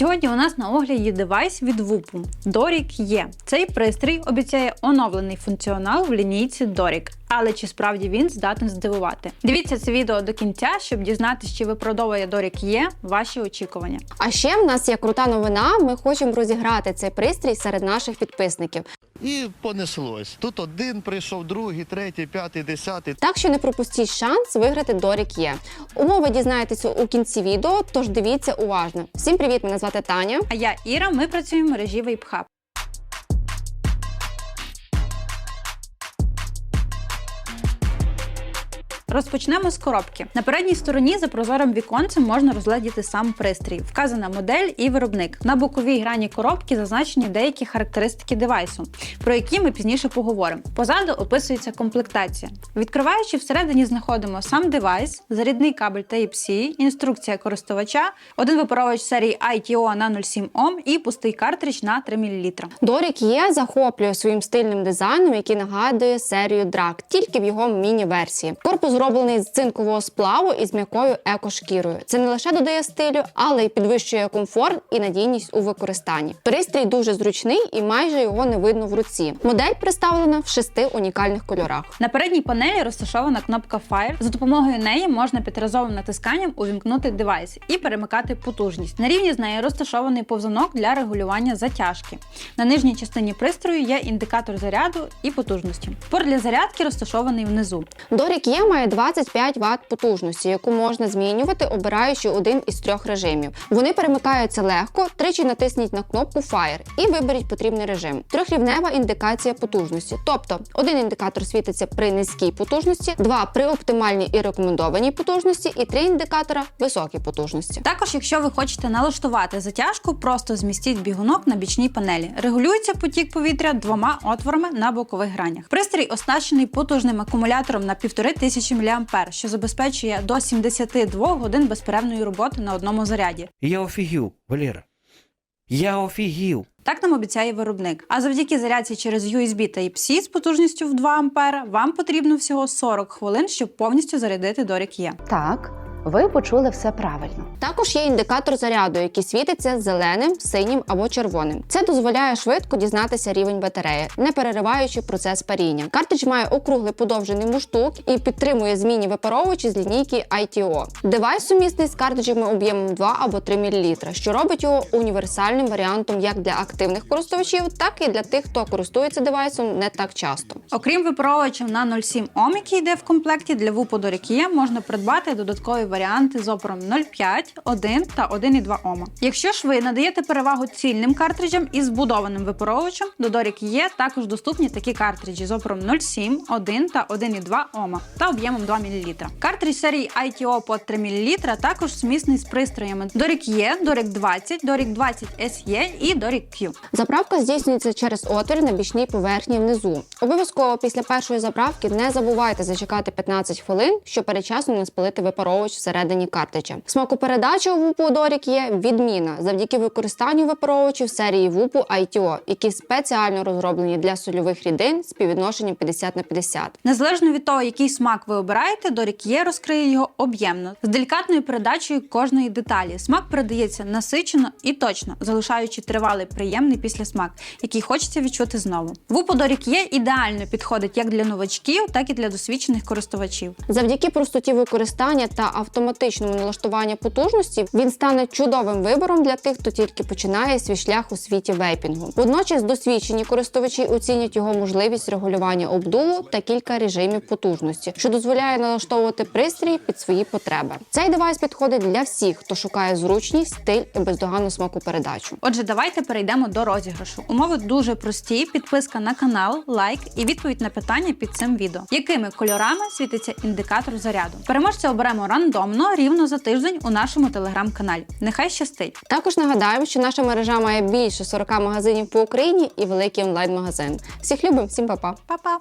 Сьогодні у нас на огляді девайс від Вупу Doric є. Цей пристрій обіцяє оновлений функціонал в лінійці Doric. Але чи справді він здатен здивувати? Дивіться це відео до кінця, щоб дізнатися, чи виправдовує Doric є ваші очікування. А ще в нас є крута новина. Ми хочемо розіграти цей пристрій серед наших підписників. І понеслось. Тут один прийшов, другий, третій, п'ятий, десятий. Так що не пропустіть шанс виграти Дорік є. Умови дізнаєтеся у кінці відео, тож дивіться уважно. Всім привіт! Мене звати Таня. А я Іра. Ми працюємо в мережі WapeHub. Розпочнемо з коробки. На передній стороні за прозорим віконцем можна розгледіти сам пристрій, вказана модель і виробник. На боковій грані коробки зазначені деякі характеристики девайсу, про які ми пізніше поговоримо. Позаду описується комплектація. Відкриваючи всередині, знаходимо сам девайс, зарядний кабель Type-C, інструкція користувача, один випаровувач серії ITO на 07 Ом і пустий картридж на 3 мл. Дорік є захоплює своїм стильним дизайном, який нагадує серію драк, тільки в його міні-версії. Корпус зроблений з цинкового сплаву і з м'якою екошкірою. Це не лише додає стилю, але й підвищує комфорт і надійність у використанні. Пристрій дуже зручний і майже його не видно в руці. Модель представлена в шести унікальних кольорах. На передній панелі розташована кнопка Fire. За допомогою неї можна п'ятиразовим натисканням увімкнути девайс і перемикати потужність. На рівні з нею розташований повзунок для регулювання затяжки. На нижній частині пристрою є індикатор заряду і потужності. Порт для зарядки розташований внизу. Дорік є має 25 Вт потужності, яку можна змінювати, обираючи один із трьох режимів. Вони перемикаються легко, тричі натисніть на кнопку Fire і виберіть потрібний режим. Трьохрівнева індикація потужності. Тобто один індикатор світиться при низькій потужності, два при оптимальній і рекомендованій потужності, і три індикатора високій потужності. Також, якщо ви хочете налаштувати затяжку, просто змістіть бігунок на бічній панелі. Регулюється потік повітря двома отворами на бокових гранях. Пристрій оснащений потужним акумулятором на 1500 мА, що забезпечує до 72 годин безперервної роботи на одному заряді. Я офігів, Валера. Я офігів. Так нам обіцяє виробник. А завдяки зарядці через USB Type-C з потужністю в 2 А вам потрібно всього 40 хвилин, щоб повністю зарядити дорік Є. Так, ви почули все правильно. Також є індикатор заряду, який світиться зеленим, синім або червоним. Це дозволяє швидко дізнатися рівень батареї, не перериваючи процес паріння. Картридж має округлий подовжений муштук і підтримує змінні випаровувачі з лінійки ITO. Девайс сумісний з картриджами об'ємом 2 або 3 мл, що робить його універсальним варіантом як для активних користувачів, так і для тих, хто користується девайсом не так часто. Окрім випаровувачів на 07 Ом, який йде в комплекті, для вупу Doric E можна придбати додаткові варіанти з опором 0,5, 1 та 1,2 Ома. Якщо ж ви надаєте перевагу цільним картриджам із збудованим випаровувачем, до Doric E також доступні такі картриджі з опором 0,7, 1 та 1,2 Ома та об'ємом 2 мл. Картридж серії ITO по 3 мл також сумісний з пристроями Doric E, Doric 20, Doric 20 SE і Doric Q. Заправка здійснюється через отвір на бічній поверхні внизу. Обов'язково після першої заправки не забувайте зачекати 15 хвилин, щоб передчасно не спалити випаровувач всередині картриджа. Смакопередача у вупу Дорік є відміна завдяки використанню випаровувачів серії вупу ITO, які спеціально розроблені для сольових рідин з співвідношенням 50 на 50. Незалежно від того, який смак ви обираєте, Дорік Є розкриє його об'ємно з делікатною передачею кожної деталі. Смак передається насичено і точно, залишаючи тривалий приємний післясмак, який хочеться відчути знову. Вупо Дорік Є ідеально підходить як для новачків, так і для досвідчених користувачів. Завдяки простоті використання та автоматичному налаштуванню потужності він стане чудовим вибором для тих, хто тільки починає свій шлях у світі вейпінгу. Водночас досвідчені користувачі оцінять його можливість регулювання обдуву та кілька режимів потужності, що дозволяє налаштовувати пристрій під свої потреби. Цей девайс підходить для всіх, хто шукає зручність, стиль і бездоганну смакопередачу. Отже, давайте перейдемо до розіграшу. Умови дуже прості: підписка на канал, лайк і відповідь на питання під цим відео. Якими кольорами світиться індикатор заряду? Переможця оберемо рандомно рівно за тиждень у нашому телеграм-каналі. Нехай щастить! Також нагадаємо, що наша мережа має більше 40 магазинів по Україні і великий онлайн-магазин. Всіх любимо, всім па-па! Па-па!